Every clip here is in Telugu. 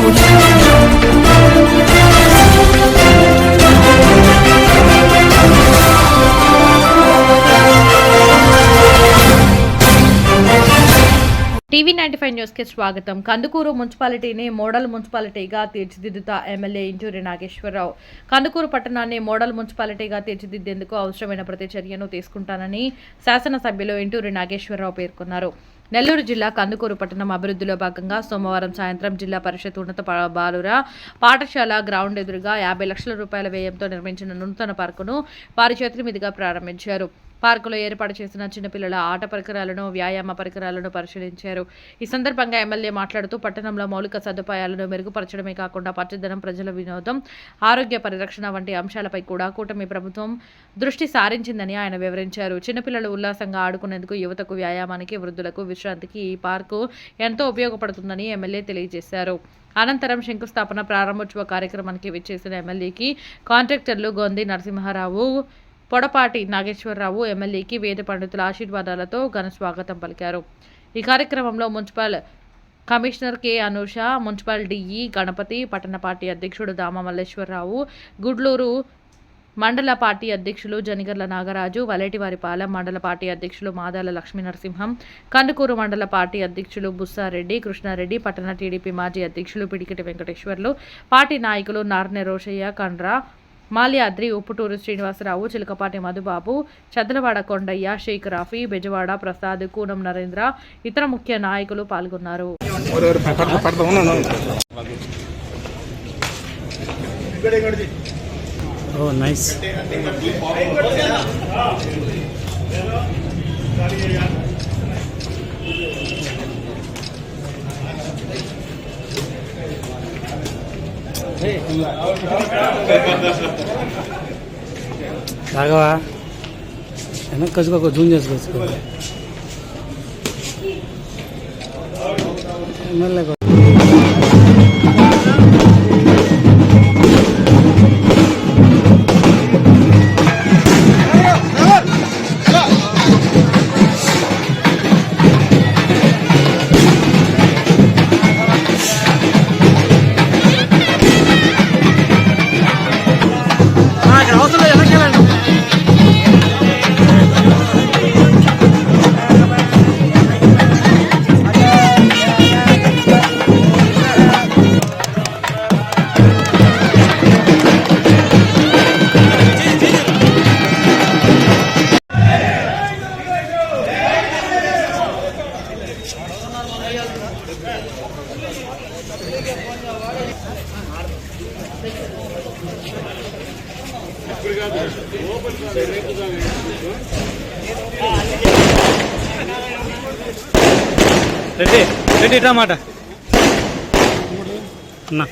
Saúde. టీవీ నైన్టీ ఫైవ్ న్యూస్కి స్వాగతం. కందుకూరు మున్సిపాలిటీని మోడల్ మున్సిపాలిటీగా తీర్చిదిద్దుతా ఎమ్మెల్యే ఇంటూరి నాగేశ్వరరావు. కందుకూరు పట్టణాన్ని మోడల్ మున్సిపాలిటీగా తీర్చిదిద్దేందుకు అవసరమైన ప్రతి చర్యను తీసుకుంటానని శాసనసభ్యులు ఇంటూరి నాగేశ్వరరావు పేర్కొన్నారు. నెల్లూరు జిల్లా కందుకూరు పట్టణం అభివృద్ధిలో భాగంగా సోమవారం సాయంత్రం జిల్లా పరిషత్ ఉన్నత బాలుర పాఠశాల గ్రౌండ్ ఎదురుగా యాభై లక్షల రూపాయల వ్యయంతో నిర్మించిన నూతన పార్కును వారి చేతుల మీదుగా ప్రారంభించారు. పార్కులో ఏర్పాటు చేసిన చిన్నపిల్లల ఆట పరికరాలను వ్యాయామ పరికరాలను పరిశీలించారు. ఈ సందర్భంగా ఎమ్మెల్యే మాట్లాడుతూ పట్టణంలో మౌలిక సదుపాయాలను మెరుగుపరచడమే కాకుండా పచ్చదనం ప్రజల వినోదం ఆరోగ్య పరిరక్షణ వంటి అంశాలపై కూడా కూటమి ప్రభుత్వం దృష్టి సారించిందని ఆయన వివరించారు. చిన్నపిల్లలు ఉల్లాసంగా ఆడుకునేందుకు యువతకు వ్యాయామానికి వృద్ధులకు విశ్రాంతికి ఈ పార్కు ఎంతో ఉపయోగపడుతుందని ఎమ్మెల్యే తెలియజేశారు. అనంతరం శంకుస్థాపన ప్రారంభోత్సవ కార్యక్రమానికి విచ్చేసిన ఎమ్మెల్యేకి కాంట్రాక్టర్లు గొంది నరసింహారావు పొడపాటి నాగేశ్వరరావు ఎమ్మెల్యేకి వేద పండితుల ఆశీర్వాదాలతో ఘన స్వాగతం పలికారు. ఈ కార్యక్రమంలో municipal commissioner K. Anusha municipal DE Ganapati పట్టణ పార్టీ అధ్యక్షుడు దామ మల్లేశ్వరరావు గుడ్లూరు మండల పార్టీ అధ్యక్షులు జనిగర్ల నాగరాజు వలేటివారిపాలెం మండల పార్టీ అధ్యక్షులు మాదాల లక్ష్మీ నరసింహం కందుకూరు మండల పార్టీ అధ్యక్షులు బుస్సారెడ్డి కృష్ణారెడ్డి పట్టణ టీడీపీ మాజీ అధ్యక్షులు పిడికిటి వెంకటేశ్వర్లు పార్టీ నాయకులు నార్నె రోషయ్య కండ్రా మాల్యాద్రి ఉప్పుటూరు శ్రీనివాసరావు చిలకపాటి మధుబాబు చదలవాడ కొండయ్య షేక్ రాఫీ బెజవాడ ప్రసాద్ కూనం నరేంద్ర ఇతర ముఖ్య నాయకులు పాల్గొన్నారు. राघवा है ना कसबा को झुंझस రెడ్డి రెడ్డి ఇట్లా మాట అన్నా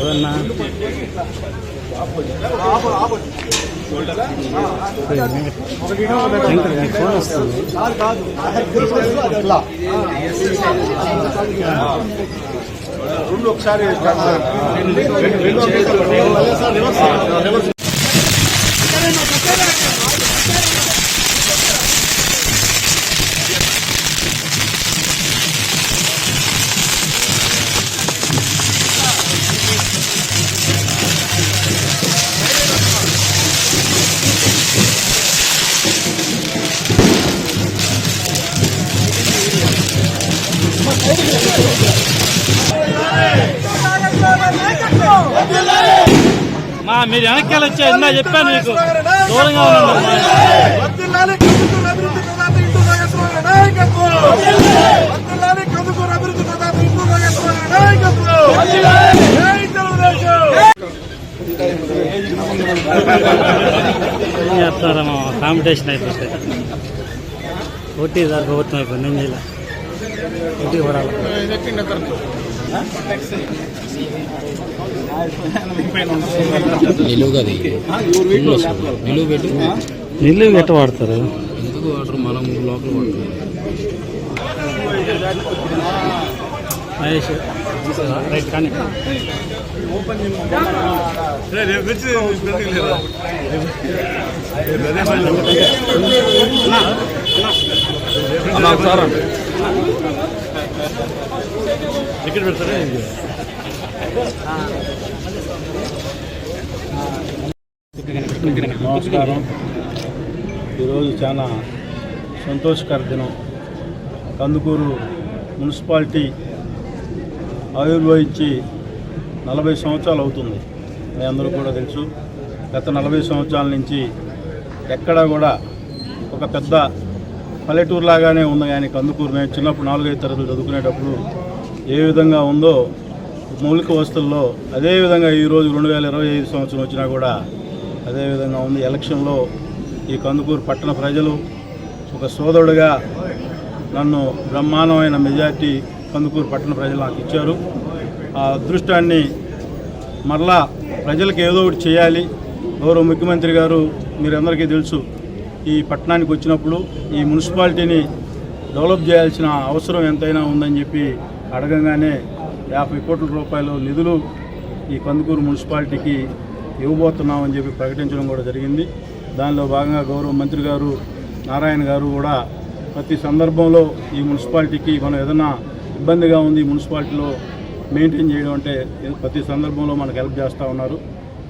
అదన్నా ఫోన్ వస్తుంది రెండు ఒకసారి మీరు వెనక్కి వెళ్ళొచ్చా ఇందా చెప్పాను మీకు. దూరంగా ఉండండి. చేస్తున్నారమ్మా కాంపిటీషన్ అయిపోతే పోటీ దాని ప్రభుత్వం అయిపోయింది ఏం చేయాలి. పోటీ పడాలి. నిలువుగది నిలువు పెట్టి నిల్లు ఎట్ట వాడతారు? ఎందుకు వాటర్ మనం లోపల పడుతుంది మహేష్ రైట్ కానీ టికెట్ పెడతారా నమస్కారం. ఈరోజు చాలా సంతోషకర దినం. కందుకూరు మున్సిపాలిటీ ఆవిర్భవించి నలభై సంవత్సరాలు అవుతుంది. మీ అందరూ కూడా తెలుసు. గత నలభై సంవత్సరాల నుంచి ఎక్కడా కూడా ఒక పెద్ద పల్లెటూరు లాగానే ఉంది. కానీ కందుకూరు మేము చిన్నప్పుడు నాలుగైదు తరగతులు చదువుకునేటప్పుడు ఏ విధంగా ఉందో మౌలిక వస్తువుల్లో అదేవిధంగా ఈరోజు రెండు వేల ఇరవై ఐదు సంవత్సరం వచ్చినా కూడా అదేవిధంగా ఉంది. ఎలక్షన్లో ఈ కందుకూరు పట్టణ ప్రజలు ఒక సోదరుడిగా నన్ను బ్రహ్మాండమైన మెజార్టీ కందుకూరు పట్టణ ప్రజలు నాకు ఇచ్చారు. ఆ అదృష్టాన్ని మరలా ప్రజలకు ఏదో ఒకటి చేయాలి. గౌరవ ముఖ్యమంత్రి గారు మీరందరికీ తెలుసు ఈ పట్టణానికి వచ్చినప్పుడు ఈ మున్సిపాలిటీని డెవలప్ చేయాల్సిన అవసరం ఎంతైనా ఉందని చెప్పి అడగంగానే యాభై కోట్ల రూపాయలు నిధులు ఈ కందుకూరు మున్సిపాలిటీకి ఇవ్వబోతున్నామని చెప్పి ప్రకటించడం కూడా జరిగింది. దానిలో భాగంగా గౌరవ మంత్రి గారు నారాయణ గారు కూడా ప్రతి సందర్భంలో ఈ మున్సిపాలిటీకి మనం ఏదైనా ఇబ్బందిగా ఉంది మున్సిపాలిటీలో మెయింటైన్ చేయడం అంటే ప్రతి సందర్భంలో మనకు హెల్ప్ చేస్తూ ఉన్నారు.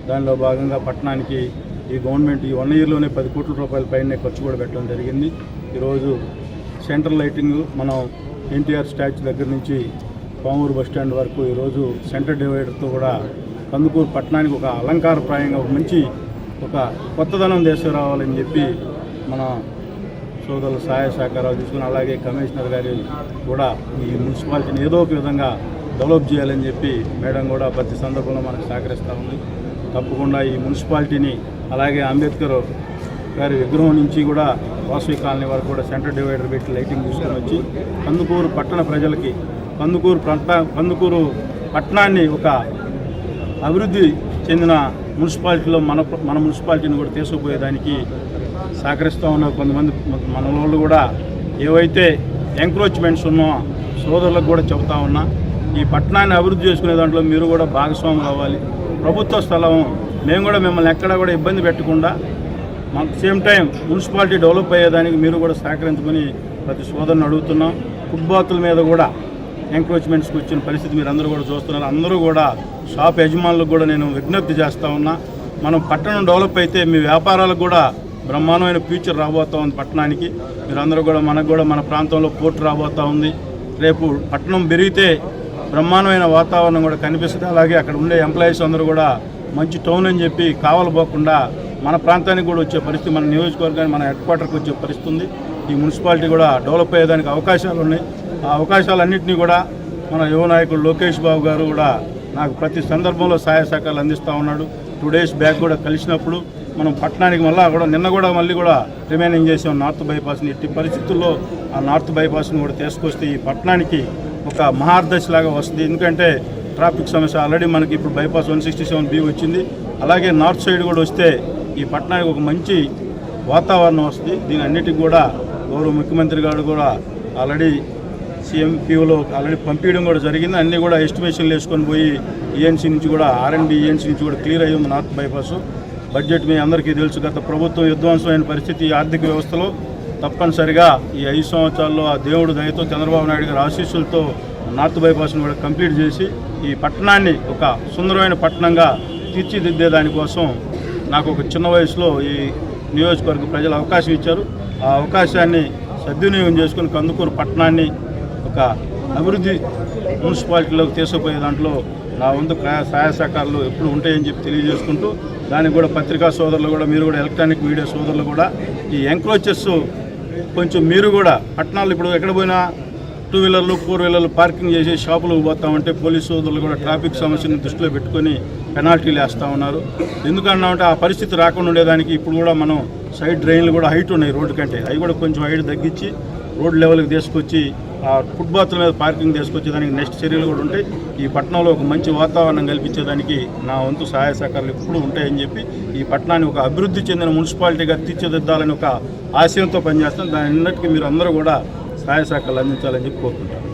దానిలో భాగంగా పట్టణానికి ఈ గవర్నమెంట్ ఈ వన్ ఇయర్లోనే పది కోట్ల రూపాయల పైన ఖర్చు కూడా పెట్టడం జరిగింది. ఈరోజు సెంట్రల్ లైటింగ్ మనం ఎన్టీఆర్ స్టాచ్యూ దగ్గర నుంచి పామూరు బస్ స్టాండ్ వరకు ఈరోజు సెంటర్ డివైడర్తో కూడా కందుకూరు పట్టణానికి ఒక అలంకారప్రాయంగా ఒక మంచి ఒక కొత్తదనం తీసుకురావాలని చెప్పి మన సోదరులు సహాయ సహకారాలు తీసుకుని అలాగే కమిషనర్ గారి కూడా ఈ మున్సిపాలిటీని ఏదో ఒక విధంగా డెవలప్ చేయాలని చెప్పి మేడం కూడా ప్రతి సందర్భంలో మనకు సహకరిస్తూ ఉంది. తప్పకుండా ఈ మున్సిపాలిటీని అలాగే అంబేద్కర్ గారి విగ్రహం నుంచి కూడా వాసవి కాలనీ వరకు కూడా సెంటర్ డివైడర్ పెట్టి లైటింగ్ తీసుకొని వచ్చి కందుకూరు పట్టణ ప్రజలకి కందుకూరు పట్ట కందుకూరు పట్టణాన్ని ఒక అభివృద్ధి చెందిన మున్సిపాలిటీలో మన మన మున్సిపాలిటీని కూడా తీసుకుపోయేదానికి సహకరిస్తూ ఉన్న కొంతమంది మన వాళ్ళు కూడా ఏవైతే ఎంక్రోచ్మెంట్స్ ఉన్నో సోదరులకు కూడా చెబుతా ఉన్నా ఈ పట్టణాన్ని అభివృద్ధి చేసుకునే దాంట్లో మీరు కూడా భాగస్వాములు అవ్వాలి. ప్రభుత్వ స్థలం మేము కూడా మిమ్మల్ని ఎక్కడా కూడా ఇబ్బంది పెట్టకుండా మాకు సేమ్ టైం మున్సిపాలిటీ డెవలప్ అయ్యేదానికి మీరు కూడా సహకరించుకొని ప్రతి సోదరుని అడుగుతున్నాం. ఫుట్బాత్ల మీద కూడా ఎంక్రోచ్మెంట్స్కి వచ్చిన పరిస్థితి మీరు అందరూ కూడా చూస్తున్నారు. అందరూ కూడా షాప్ యజమానులకు కూడా నేను విజ్ఞప్తి చేస్తూ ఉన్నా. మనం పట్టణం డెవలప్ అయితే మీ వ్యాపారాలకు కూడా బ్రహ్మాండమైన ఫ్యూచర్ రాబోతా ఉంది పట్టణానికి. మీరందరూ కూడా మనకు కూడా మన ప్రాంతంలో పోర్టు రాబోతా ఉంది. రేపు పట్టణం పెరిగితే బ్రహ్మాండమైన వాతావరణం కూడా కనిపిస్తుంది. అలాగే అక్కడ ఉండే ఎంప్లాయీస్ అందరూ కూడా మంచి టౌన్ అని చెప్పి కావలపోకుండా మన ప్రాంతానికి కూడా వచ్చే పరిస్థితి మన నియోజకవర్గానికి మన హెడ్ క్వార్టర్కి వచ్చే పరిస్థితి ఉంది. ఈ మున్సిపాలిటీ కూడా డెవలప్ అయ్యేదానికి అవకాశాలు ఉన్నాయి. ఆ అవకాశాలన్నింటినీ కూడా మన యువ నాయకుడు లోకేష్ బాబు గారు కూడా నాకు ప్రతి సందర్భంలో సహాయ సహకారాలు అందిస్తూ ఉన్నాడు. టూ డేస్ బ్యాక్ కూడా కలిసినప్పుడు మనం పట్టణానికి మళ్ళీ కూడా నిన్న కూడా మళ్ళీ కూడా రిమైనింగ్ చేసాం నార్త్ బైపాస్ని ఎట్టి పరిస్థితుల్లో ఆ నార్త్ బైపాస్ని కూడా తీసుకొస్తే ఈ పట్టణానికి ఒక మహార్దశ లాగా వస్తుంది. ఎందుకంటే ట్రాఫిక్ సమస్య ఆల్రెడీ మనకి ఇప్పుడు bypass one sixty seven B వచ్చింది. అలాగే నార్త్ సైడ్ కూడా వస్తే ఈ పట్టణానికి ఒక మంచి వాతావరణం వస్తుంది. దీని అన్నిటికి కూడా గౌరవ ముఖ్యమంత్రి గారు కూడా ఆల్రెడీ సీఎంపీఓలో ఆల్రెడీ పంపించడం కూడా జరిగింది. అన్నీ కూడా ఎస్టిమేషన్లు వేసుకొని పోయి ఈఎన్సీ నుంచి కూడా ఆర్ఎండ్బి ఈఎన్సీ నుంచి కూడా క్లియర్ అయ్యింది నార్త్ బైపాస్. బడ్జెట్ మీ అందరికీ తెలుసు. గత ప్రభుత్వం విధ్వంసమైన పరిస్థితి ఆర్థిక వ్యవస్థలో తప్పనిసరిగా ఈ ఐదు సంవత్సరాల్లో ఆ దేవుడు దయతో చంద్రబాబు నాయుడు గారి ఆశీస్సులతో నార్త్ బైపాస్ను కూడా కంప్లీట్ చేసి ఈ పట్టణాన్ని ఒక సుందరమైన పట్టణంగా తీర్చిదిద్దే దానికోసం నాకు ఒక చిన్న వయసులో ఈ నియోజకవర్గ ప్రజలు అవకాశం ఇచ్చారు. ఆ అవకాశాన్ని సద్వినియోగం చేసుకుని కందుకూరు పట్టణాన్ని ఒక అభివృద్ధి మున్సిపాలిటీలోకి తీసుకుపోయే దాంట్లో నా వంతు సహాయ సహకారాలు ఎప్పుడు ఉంటాయని చెప్పి తెలియజేసుకుంటూ దానికి కూడా పత్రికా సోదరులు కూడా మీరు కూడా ఎలక్ట్రానిక్ మీడియా సోదరులు కూడా ఈ ఎంక్రోచెస్ కొంచెం మీరు కూడా పట్టణాలు ఇప్పుడు ఎక్కడ పోయినా టూ వీలర్లు ఫోర్ వీలర్లు పార్కింగ్ చేసి షాపులకు పోతామంటే పోలీసు సోదరులు కూడా ట్రాఫిక్ సమస్యను దృష్టిలో పెట్టుకొని పెనాల్టీలు వేస్తూ ఉన్నారు. ఎందుకన్నామంటే ఆ పరిస్థితి రాకుండా ఉండేదానికి ఇప్పుడు కూడా మనం సైడ్ డ్రైన్లు కూడా హైట్ ఉన్నాయి రోడ్డు కంటే. అవి కూడా కొంచెం హైట్ తగ్గించి రోడ్ లెవెల్కి తీసుకొచ్చి ఆ ఫుట్బాత్ల మీద పార్కింగ్ తీసుకొచ్చేదానికి నెక్స్ట్ చర్యలు కూడా ఉంటాయి. ఈ పట్టణంలో ఒక మంచి వాతావరణం కల్పించేదానికి నా వంతు సహాయ సహకారాలు ఎప్పుడు ఉంటాయని చెప్పి ఈ పట్టణాన్ని ఒక అభివృద్ధి చెందిన మున్సిపాలిటీగా తీర్చిదిద్దాలని ఒక ఆశయంతో పనిచేస్తాం దాని అన్నిటికీ మీరు అందరూ కూడా సహాయ సహకారాలు అందించాలని చెప్పి కోరుకుంటాను